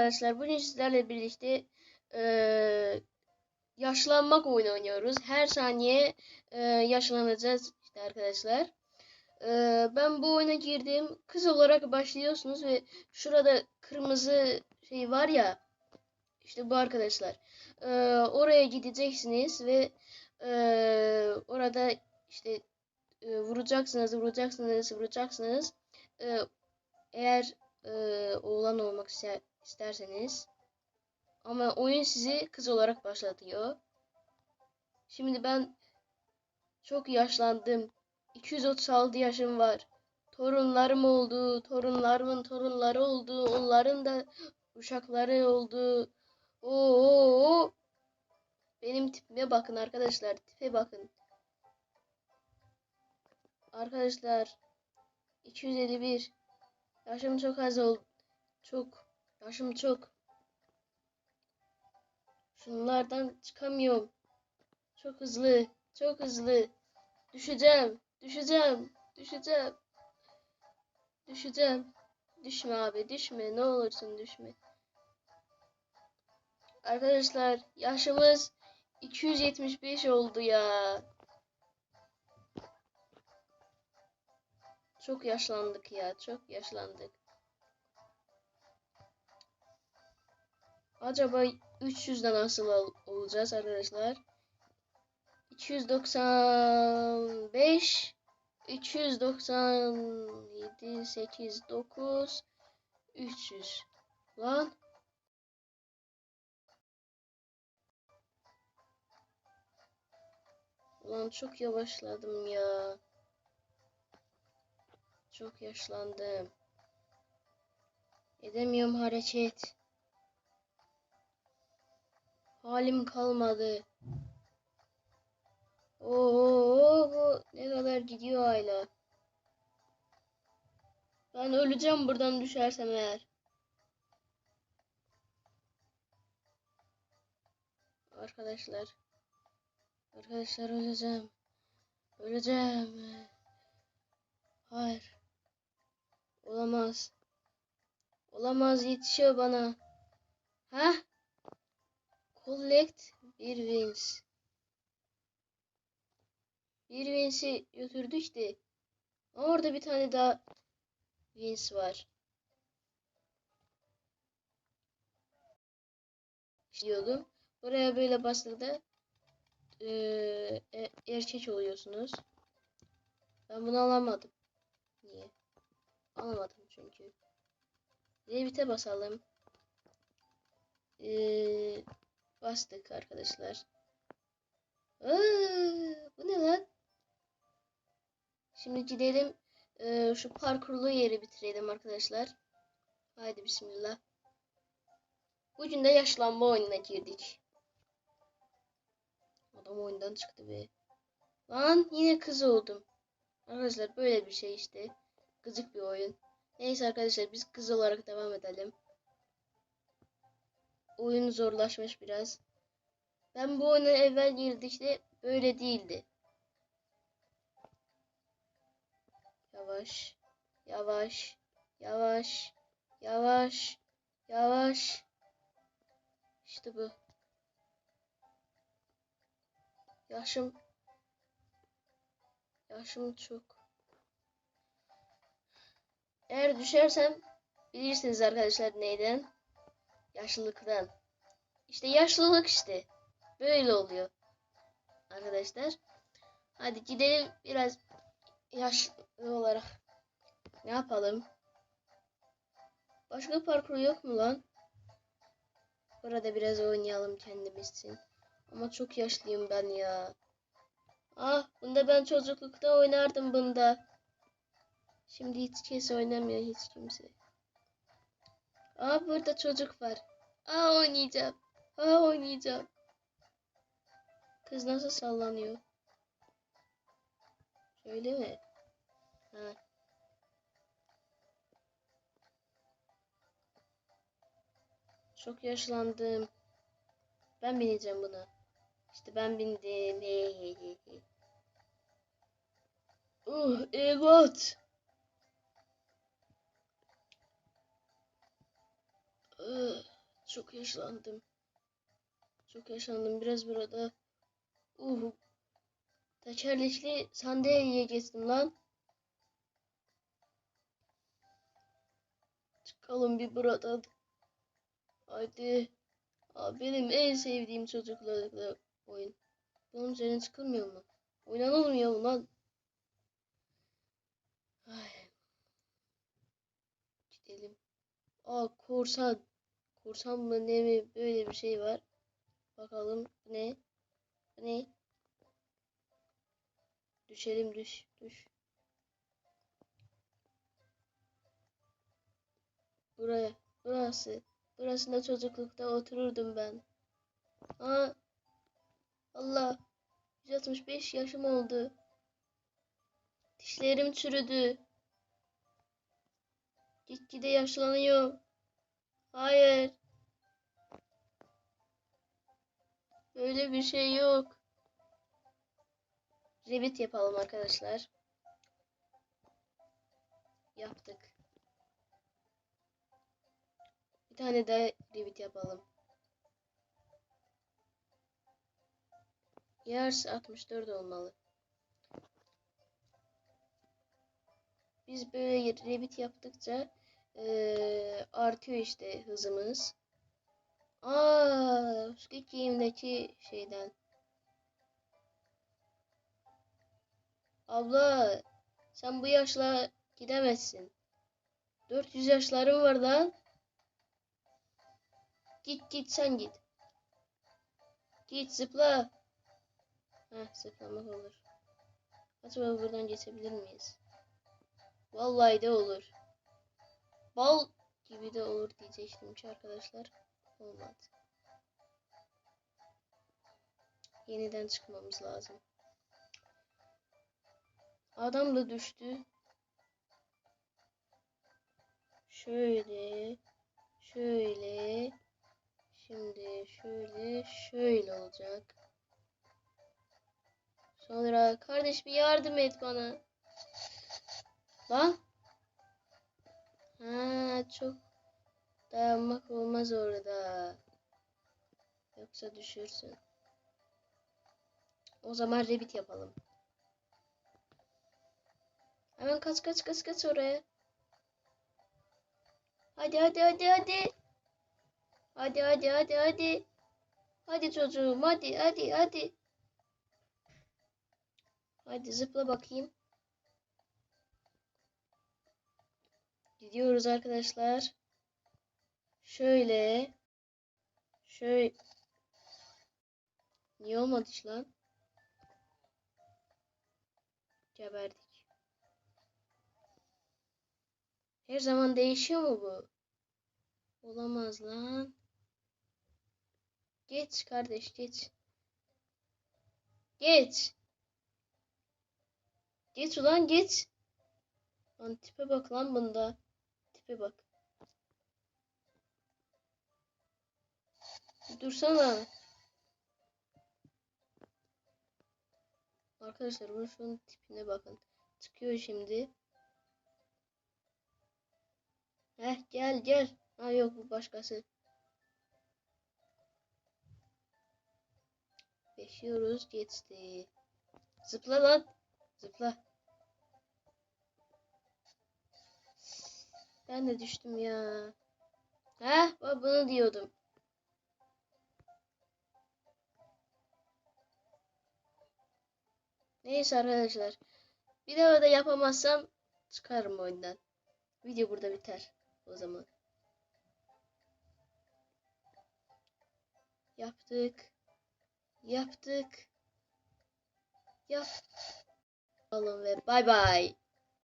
arkadaşlar bugün sizlerle birlikte eee, yaşlanmak oyunu oynuyoruz. Her saniye eee, yaşlanacağız işte arkadaşlar. Eee, ben bu oyuna girdim. Kız olarak başlıyorsunuz ve şurada kırmızı şey var ya işte bu arkadaşlar. Eee, oraya gideceksiniz ve eee, orada işte eee, vuracaksınız, vuracaksınız, vuracaksınız. Eee, eğer eee, oğlan olmak ister, isterseniz ama oyun sizi kız olarak başlatıyor. Şimdi ben çok yaşlandım. 236 yaşım var. Torunlarım oldu, torunlarımın torunları oldu, onların da uşakları oldu. Oo, benim tipime bakın arkadaşlar, tipe bakın. Arkadaşlar 251 Yaşım çok az oldu. Çok. Yaşım çok. Şunlardan çıkamıyorum. Çok hızlı. Çok hızlı. Düşeceğim. Düşeceğim. Düşeceğim. Düşeceğim. Düşme abi. Düşme. Ne olursun düşme. Arkadaşlar yaşımız 275 oldu ya. Çok yaşlandık ya. Çok yaşlandık. Acaba 300'de nasıl ol- olacağız arkadaşlar? 295 297 8 9 300 lan Ulan çok yavaşladım ya. Çok yaşlandım. Edemiyorum hareket. Halim kalmadı. Oo, bu ne kadar gidiyor hala. Ben öleceğim buradan düşersem eğer. Arkadaşlar. Arkadaşlar öleceğim. Öleceğim. Hayır. Olamaz. Olamaz yetişiyor bana. Ha? Collect bir wins. Bir wins'i götürdü işte. Ama Orada bir tane daha wins var. Diyordum. Buraya böyle bastığında e- erkek oluyorsunuz. Ben bunu alamadım. Niye? Alamadım çünkü. Revit'e basalım. Ee, bastık arkadaşlar. Aa, bu ne lan? Şimdi gidelim ee, şu parkurlu yeri bitirelim arkadaşlar. Haydi bismillah. Bugün de yaşlanma oyununa girdik. Adam oyundan çıktı be. Lan yine kız oldum. Arkadaşlar böyle bir şey işte. Gıcık bir oyun. Neyse arkadaşlar biz kız olarak devam edelim. Oyun zorlaşmış biraz. Ben bu oyuna evvel girdikçe böyle değildi. Yavaş, yavaş, yavaş, yavaş, yavaş. İşte bu. Yaşım, yaşım çok. Eğer düşersem bilirsiniz arkadaşlar neyden? Yaşlılıktan. İşte yaşlılık işte. Böyle oluyor. Arkadaşlar. Hadi gidelim biraz yaşlı olarak. Ne yapalım? Başka parkur yok mu lan? Burada biraz oynayalım kendimiz için. Ama çok yaşlıyım ben ya. Ah bunda ben çocuklukta oynardım bunda. Şimdi hiç kimse oynamıyor hiç kimse. Aa burada çocuk var. Aa oynayacağım. Aa oynayacağım. Kız nasıl sallanıyor? Şöyle mi? Ha. Çok yaşlandım. Ben bineceğim buna. İşte ben bindim. He he he he. Uh, evet. Çok yaşlandım. Çok yaşlandım. Biraz burada. Uh. Tekerlekli sandalyeye geçtim lan. Çıkalım bir buradan. Haydi. Aa, benim en sevdiğim çocuklarla oyun. Bunun üzerine çıkılmıyor mu? Oynanılmıyor mu lan? Ay. Gidelim. Aa korsan. Korsan mı ne mi böyle bir şey var. Bakalım ne? Ne? Düşelim düş düş. Buraya. Burası. Burasında çocuklukta otururdum ben. Aa. Allah. 165 yaşım oldu. Dişlerim çürüdü. Gitgide yaşlanıyorum. Hayır. Böyle bir şey yok. Revit yapalım arkadaşlar. Yaptık. Bir tane daha revit yapalım. Yarısı 64 olmalı. Biz böyle revit yaptıkça eee, artıyor işte hızımız. Aa, Squid şeyden. Abla, sen bu yaşla gidemezsin. 400 yaşlarım var lan. Git git sen git. Git zıpla. Heh, zıplamak olur. Acaba buradan geçebilir miyiz? Vallahi de olur. Bal gibi de olur diyecektim ki arkadaşlar. Olmadı. Yeniden çıkmamız lazım. Adam da düştü. Şöyle. Şöyle. Şimdi şöyle. Şöyle olacak. Sonra kardeş bir yardım et bana. Lan. Ha çok dayanmak olmaz orada. Yoksa düşürsün. O zaman rebit yapalım. Hemen kaç kaç kaç kaç oraya. Hadi hadi hadi hadi. Hadi hadi hadi hadi. Hadi çocuğum hadi hadi hadi. Hadi zıpla bakayım. Gidiyoruz arkadaşlar. Şöyle. Şöyle. Niye olmadı lan? Geberdik. Her zaman değişiyor mu bu? Olamaz lan. Geç kardeş geç. Geç. Geç ulan geç. Lan tipe bak lan bunda. Tipe bak. Dursana. Arkadaşlar bunun şunun tipine bakın. Çıkıyor şimdi. Heh gel gel. Ha yok bu başkası. Yaşıyoruz geçti. Zıpla lan. Zıpla. Ben de düştüm ya. Heh bunu diyordum. Neyse arkadaşlar. Bir daha da yapamazsam çıkarım oyundan. Video burada biter o zaman. Yaptık. Yaptık. Yap. Alın ve bay bay.